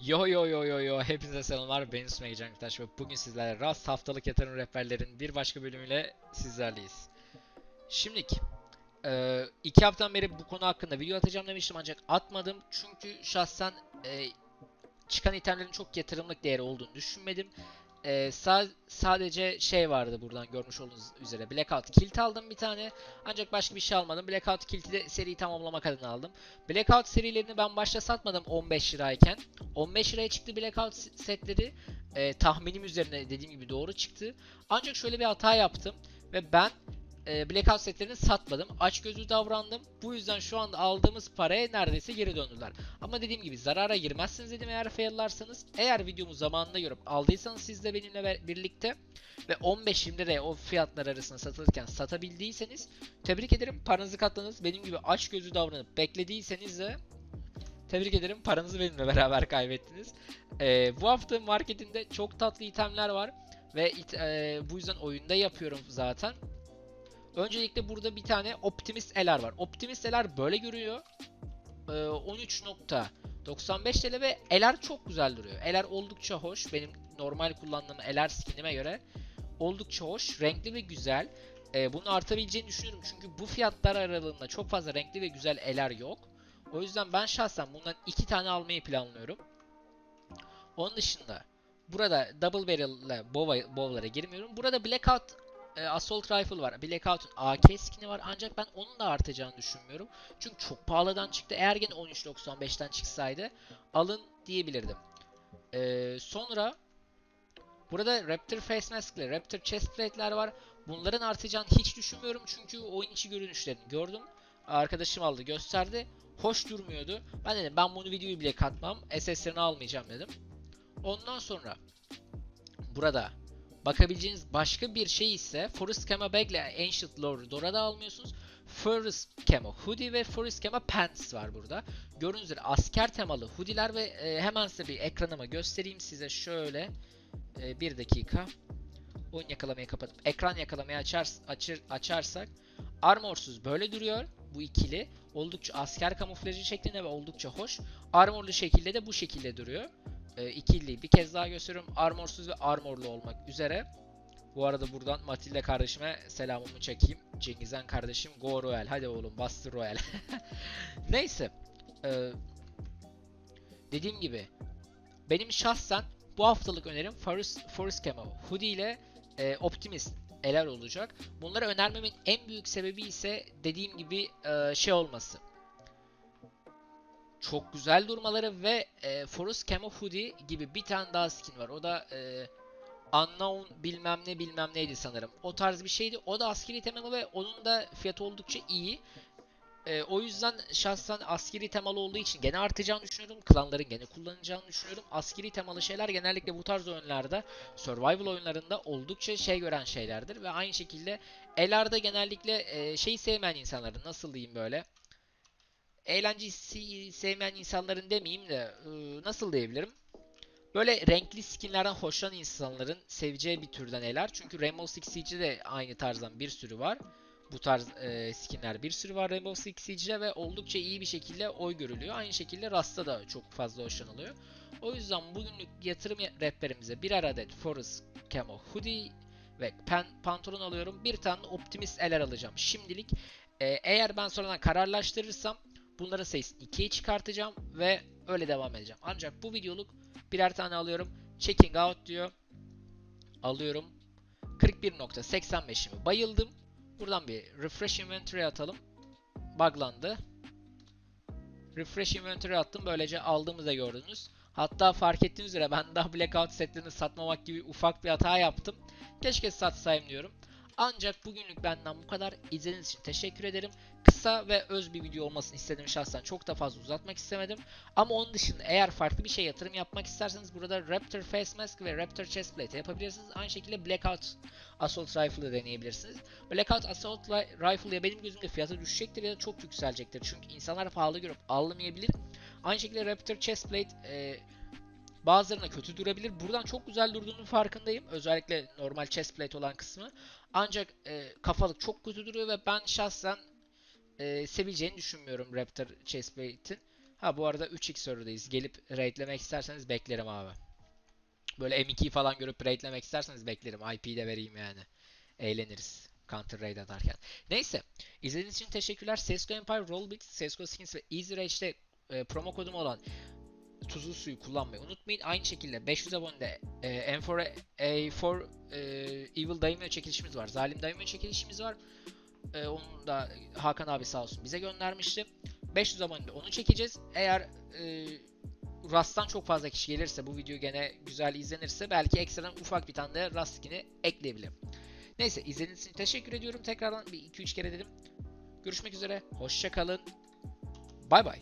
Yo yo yo yo yo hepinize selamlar ben İsmail Canktaş ve bugün sizlerle Rast haftalık yatırım rehberlerin bir başka bölümüyle sizlerleyiz. Şimdilik e, iki haftadan beri bu konu hakkında video atacağım demiştim ancak atmadım çünkü şahsen e, çıkan itemlerin çok yatırımlık değeri olduğunu düşünmedim. E, sa- sadece şey vardı buradan görmüş olduğunuz üzere Blackout Kilt aldım bir tane ancak başka bir şey almadım. Blackout Kilt'i de seriyi tamamlamak adına aldım. Blackout serilerini ben başta satmadım 15 lirayken. 15 liraya çıktı Blackout setleri. Ee, tahminim üzerine dediğim gibi doğru çıktı. Ancak şöyle bir hata yaptım. Ve ben e, Blackout setlerini satmadım. Açgözlü davrandım. Bu yüzden şu anda aldığımız paraya neredeyse geri döndüler. Ama dediğim gibi zarara girmezsiniz dedim eğer faillarsanız. Eğer videomu zamanında görüp aldıysanız siz de benimle be- birlikte ve 15-20 liraya o fiyatlar arasında satılırken satabildiyseniz tebrik ederim paranızı katladınız. Benim gibi aç gözü davranıp beklediyseniz de tebrik ederim paranızı benimle beraber kaybettiniz. Ee, bu hafta marketinde çok tatlı itemler var ve it- e, bu yüzden oyunda yapıyorum zaten. Öncelikle burada bir tane Optimist LR var. Optimist LR böyle görüyor. Ee, 13.95 TL ve LR çok güzel duruyor. LR oldukça hoş. Benim normal kullandığım LR skinime göre oldukça hoş, renkli ve güzel. Ee, bunun artabileceğini düşünüyorum çünkü bu fiyatlar aralığında çok fazla renkli ve güzel eler yok. O yüzden ben şahsen bundan iki tane almayı planlıyorum. Onun dışında burada Double Barrel ile Bow'lara girmiyorum. Burada Blackout e, Assault Rifle var. Blackout'un AK skin'i var ancak ben onun da artacağını düşünmüyorum. Çünkü çok pahalıdan çıktı. Eğer gene 13.95'ten çıksaydı alın diyebilirdim. Ee, sonra Burada Raptor Face Mask Raptor Chest Plate'ler var. Bunların artacağını hiç düşünmüyorum çünkü oyun içi görünüşlerini gördüm. Arkadaşım aldı gösterdi. Hoş durmuyordu. Ben dedim ben bunu videoyu bile katmam. SS'lerini almayacağım dedim. Ondan sonra burada bakabileceğiniz başka bir şey ise Forest Camo Bag ile Ancient Lore Dora'da almıyorsunuz. Forest Camo Hoodie ve Forest Camo Pants var burada. Gördüğünüz üzere asker temalı hoodie'ler ve e, hemen size bir ekranıma göstereyim size şöyle. Ee, bir dakika. Oyun yakalamayı kapatıp ekran yakalamayı açar, açır, açarsak armorsuz böyle duruyor bu ikili. Oldukça asker kamuflajı şeklinde ve oldukça hoş. Armorlu şekilde de bu şekilde duruyor. Ee, ikiliyi bir kez daha gösteriyorum. Armorsuz ve armorlu olmak üzere. Bu arada buradan Matilde kardeşime selamımı çekeyim. Cengizhan kardeşim Go Royal. Hadi oğlum bastır Royal. Neyse. Ee, dediğim gibi benim şahsen bu haftalık önerim Forest, Forest Camo Hoodie ile e, Optimist eler olacak. Bunları önermemin en büyük sebebi ise dediğim gibi e, şey olması. Çok güzel durmaları ve e, Forest Camo Hoodie gibi bir tane daha skin var. O da e, Unknown bilmem ne bilmem neydi sanırım. O tarz bir şeydi. O da askeri temalı ve onun da fiyatı oldukça iyi. Ee, o yüzden şahsen askeri temalı olduğu için gene artacağını düşünüyorum. Klanların gene kullanacağını düşünüyorum. Askeri temalı şeyler genellikle bu tarz oyunlarda, survival oyunlarında oldukça şey gören şeylerdir. Ve aynı şekilde LR'da genellikle e, şeyi sevmeyen insanların, nasıl diyeyim böyle, eğlencesi sevmeyen insanların demeyeyim de e, nasıl diyebilirim? Böyle renkli skinlerden hoşlanan insanların seveceği bir türden eler. Çünkü Rainbow Six Siege'de de aynı tarzdan bir sürü var bu tarz e, skinler bir sürü var Rainbow Six Siege'de ve oldukça iyi bir şekilde oy görülüyor. Aynı şekilde Rust'ta da çok fazla hoşlanılıyor. O yüzden bugünlük yatırım rehberimize birer adet Forest Camo Hoodie ve pen, pantolon alıyorum. Bir tane Optimist LR alacağım. Şimdilik e, eğer ben sonradan kararlaştırırsam bunların sayısını 2'ye çıkartacağım ve öyle devam edeceğim. Ancak bu videoluk birer tane alıyorum. Checking out diyor. Alıyorum. 41.85'imi bayıldım. Buradan bir refresh inventory atalım. Buglandı. Refresh inventory attım. Böylece aldığımızı da gördünüz. Hatta fark ettiğiniz üzere ben daha blackout setlerini satmamak gibi ufak bir hata yaptım. Keşke satsayım diyorum. Ancak bugünlük benden bu kadar. İzlediğiniz için teşekkür ederim. Kısa ve öz bir video olmasını istedim şahsen. Çok da fazla uzatmak istemedim. Ama onun dışında eğer farklı bir şey yatırım yapmak isterseniz burada Raptor Face Mask ve Raptor Chest Plate yapabilirsiniz. Aynı şekilde Blackout Assault Rifle'ı deneyebilirsiniz. Blackout Assault Rifle ya benim gözümde fiyatı düşecektir ya da çok yükselecektir. Çünkü insanlar pahalı görüp almayabilir. Aynı şekilde Raptor Chest Plate e, bazılarına kötü durabilir. Buradan çok güzel durduğunun farkındayım. Özellikle normal chest plate olan kısmı. Ancak e, kafalık çok kötü duruyor ve ben şahsen e, sevileceğini düşünmüyorum Raptor chest plate'in. Ha bu arada 3x server'dayız. Gelip raidlemek isterseniz beklerim abi. Böyle M2'yi falan görüp raidlemek isterseniz beklerim. IP'yi de vereyim yani. Eğleniriz. Counter raid atarken. Neyse. İzlediğiniz için teşekkürler. Sesco Empire, Rollbit, Sesco Skins ve Easy Rage'de e, promo kodum olan tuzlu suyu kullanmayı unutmayın. Aynı şekilde 500 abonede e, M4 A4 e, Evil Daimyo çekilişimiz var. Zalim Daimyo çekilişimiz var. E, onu da Hakan abi sağ olsun bize göndermişti. 500 abonede onu çekeceğiz. Eğer e, Rust'tan çok fazla kişi gelirse bu video gene güzel izlenirse belki ekstradan ufak bir tane de Rust skin'i ekleyebilirim. Neyse izlediğiniz için teşekkür ediyorum. Tekrardan bir 2-3 kere dedim. Görüşmek üzere. Hoşça kalın. Bay bay.